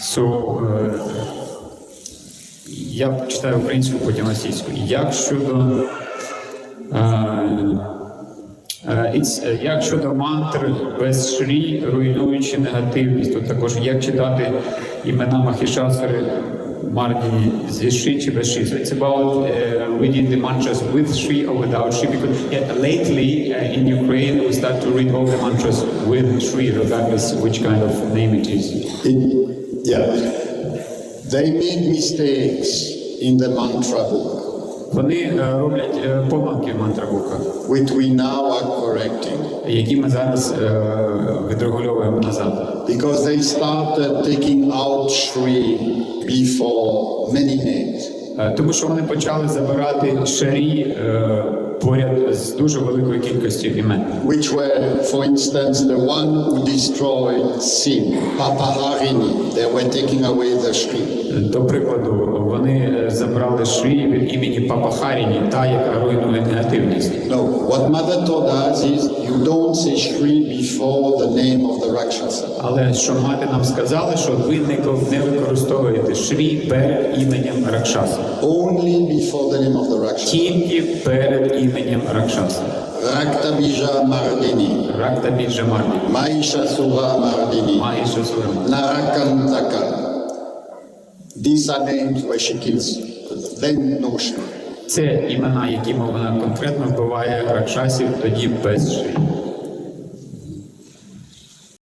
So, е, я читаю українську, потім російську. Як щодо е, е, е, як щодо мантр без шрі, руйнуючи негативність, то також як читати імена Махішасари зі шрі чи без шрі. So it's about uh, reading the mantras with shri or without shri because yeah, lately uh, in Ukraine we start to read all the mantras with shri regardless which kind of name it is. It, yeah. They made mistakes in the mantra book, Вони е, роблять е, помилки в мантрабуках, which we now are correcting. які ми зараз е, відрегульовуємо назад. Because they started taking out Shri before many names. Е, Тому що вони почали забирати шарі е, поряд з дуже великою кількістю імен. which were, for instance, the one who destroyed sin, Papaharini. They were taking away the Shri. До прикладу, вони е, забрали шрі від імені Папахаріні, та, яка руйнує No, what Mother told us is you don't say Shri before the name of the Rakshasa. Але що мати нам сказали, що ви не не використовуєте шрі перед іменем Ракшаса, Only before the name of the Rakshasa. тільки перед іменем Ракшаса. Raktabija Mardini, Ракта Біджамарні, Mahishasura Mardini, Маїша Сурама. Narakantaka. These are names where she kills. Then no Shri. Це імена, які вона конкретно вбиває Ракшасів, тоді без шрі.